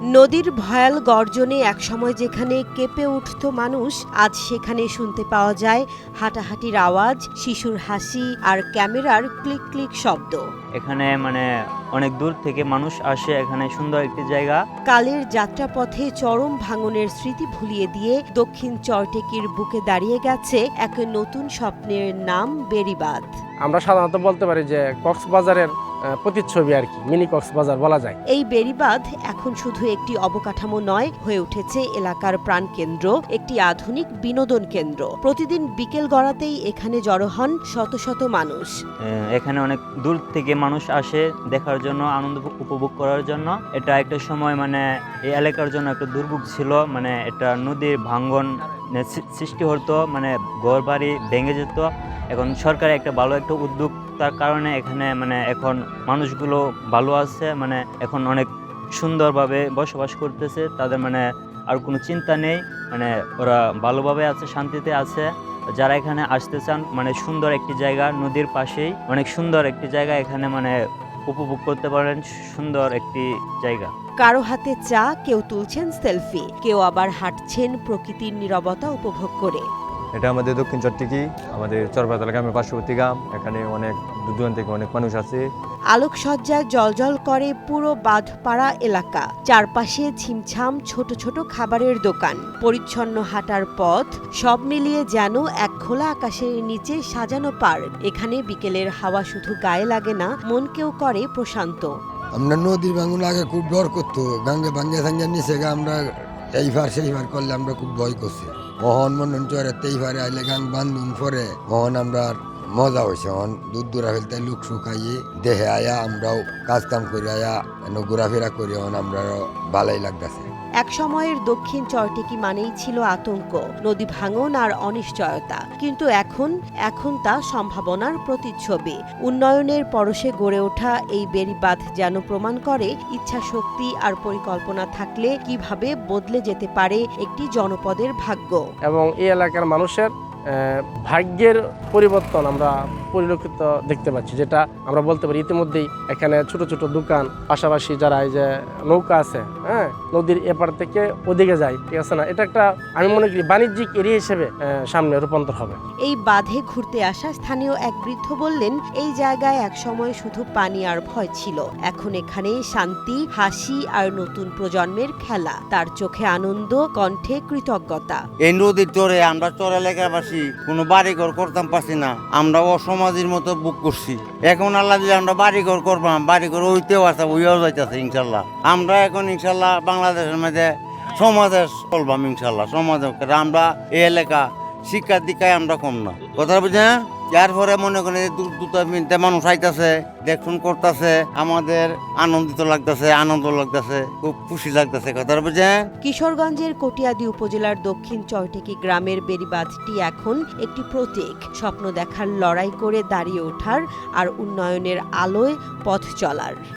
নদীর ভয়াল গর্জনে একসময় যেখানে কেঁপে উঠত মানুষ আজ সেখানে শুনতে পাওয়া যায় হাঁটাহাঁটির আওয়াজ শিশুর হাসি আর ক্যামেরার ক্লিক ক্লিক শব্দ। এখানে মানে অনেক দূর থেকে মানুষ আসে এখানে সুন্দর একটি জায়গা। কালের যাত্রাপথে চরম ভাঙনের স্মৃতি ভুলিয়ে দিয়ে দক্ষিণ চরটেকির বুকে দাঁড়িয়ে গেছে এক নতুন স্বপ্নের নাম বেরিবাঁধ। আমরা সাধারণত বলতে পারি যে কক্সবাজারের প্রতিচ্ছবি আর কি মিনি কক্সবাজার বলা যায়। এই বেড়িবাঁধ এখন শুধু একটি অবকাঠামো নয় হয়ে উঠেছে এলাকার প্রাণকেন্দ্র একটি আধুনিক বিনোদন কেন্দ্র। প্রতিদিন বিকেল গড়াতেই এখানে জড়ো হন শত শত মানুষ। এখানে অনেক দূর থেকে মানুষ আসে দেখার জন্য আনন্দ উপভোগ করার জন্য। এটা একটা সময় মানে এই এলাকার জন্য একটা দুর্ভোগ ছিল মানে এটা নদীর ভাঙ্গন সৃষ্টি হতো মানে ঘর বাড়ি ভেঙে যেত। এখন সরকারের একটা ভালো একটা উদ্যোগ তার কারণে এখানে মানে এখন মানুষগুলো ভালো আছে মানে এখন অনেক সুন্দরভাবে বসবাস করতেছে, তাদের মানে আর কোনো চিন্তা নেই মানে ওরা ভালোভাবে আছে, শান্তিতে আছে। যারা এখানে আসতে চান মানে সুন্দর একটি জায়গা, নদীর পাশেই, অনেক সুন্দর একটি জায়গা এখানে মানে উপভোগ করতে পারেন, সুন্দর একটি জায়গা। কারও হাতে চা, কেউ তুলছেন সেলফি, কেউ আবার হাঁটছেন প্রকৃতির নীরবতা উপভোগ করে। এটা আমাদের দক্ষিণ চট্টিকি আমাদের চরপাতলা গ্রামের পার্শ্ববর্তী গ্রাম এখানে অনেক দূর দূরান্ত থেকে অনেক মানুষ আছে আলোকসজ্জায় জলজল করে পুরো বাঁধপাড়া এলাকা চারপাশে ছিমছাম ছোট ছোট খাবারের দোকান। পরিচ্ছন্ন হাঁটার পথ সব মিলিয়ে যেন এক খোলা আকাশের নিচে সাজানো পার্ক। এখানে বিকেলের হাওয়া শুধু গায়ে লাগে না মনকেও করে প্রশান্ত। আমরা নদীর ভাঙন আগে খুব ডর করতো গাঙ্গে ভাঙ্গে ভাঙ্গে নিচে গা আমরা এইবার সেইবার করলে আমরা খুব ভয় করছি। মহন মন্ডন চরে তেই তেইবারে আইলে গাং বান্ধুন পরে। মহন আমরা মজা হয়েছে মহন দূর দূরা ফেলতে লুক শুকাইয়ে দেহে আয়া আমরাও কাজ কাম করে আয়া ঘোরাফেরা করি এখন আমরাও ভালোই লাগতেছে। এক সময়ের দক্ষিণ চরটিকি মানেই ছিল আতঙ্ক, নদী ভাঙন আর অনিশ্চয়তা। কিন্তু এখন এখন তা সম্ভাবনার প্রতিচ্ছবি। উন্নয়নের পরশে গড়ে ওঠা এই বেড়িবাঁধ যেন প্রমাণ করে ইচ্ছা শক্তি আর পরিকল্পনা থাকলে কীভাবে বদলে যেতে পারে একটি জনপদের ভাগ্য। এবং এই এলাকার মানুষের ভাগ্যের পরিবর্তন আমরা পরিলক্ষিত দেখতে পাচ্ছি, যেটা আমরা বলতে পারি ইতিমধ্যেই এখানে ছোট ছোট দোকান, পাশাপাশি যারা এই যে নৌকা আছে হ্যাঁ নদীর এপার থেকে ওদিকে যায় ঠিক আছে না? এটা একটা আমি মনে করি বাণিজ্যিক এরিয়া হিসেবে সামনে রূপান্তর হবে। এই বাঁধে ঘুরতে আসা স্থানীয় এক বৃদ্ধ বললেন এই জায়গায় এক সময় শুধু পানি আর ভয় ছিল। এখন এখানে শান্তি হাসি আর নতুন প্রজন্মের খেলা। তার চোখে আনন্দ কণ্ঠে কৃতজ্ঞতা। এই নদীর চরে আমরা চর এলাকাবাসী কোনো বাড়ি ঘর করতাম পারছি না। আমরা অসমাজের মতো বুক করছি। এখন আল্লাহ দিলে আমরা বাড়ি ঘর করবাম বাড়ি ঘর ওইতেও আছে ওইও যাইতেছে ইনশাল্লাহ। আমরা এখন ইনশাল্লাহ বাংলাদেশের মধ্যে সমাজে চলবাম ইনশাল্লাহ সমাজে আমরা এই এলাকা শিক্ষার দিকায় আমরা কম না। কথা বুঝে যার পরে মনে করেন দূর দুটা মিনিটে মানুষ আইতাছে, দেখুন করতেছে, আমাদের আনন্দিত লাগতেছে, আনন্দ লাগতেছে, খুব খুশি লাগতেছে কথা বুঝে কিশোরগঞ্জের কটিয়াদি উপজেলার দক্ষিণ চয়টেকি গ্রামের বেড়িবাঁধটি এখন একটি প্রতীক। স্বপ্ন দেখার লড়াই করে দাঁড়িয়ে ওঠার আর উন্নয়নের আলোয় পথ চলার।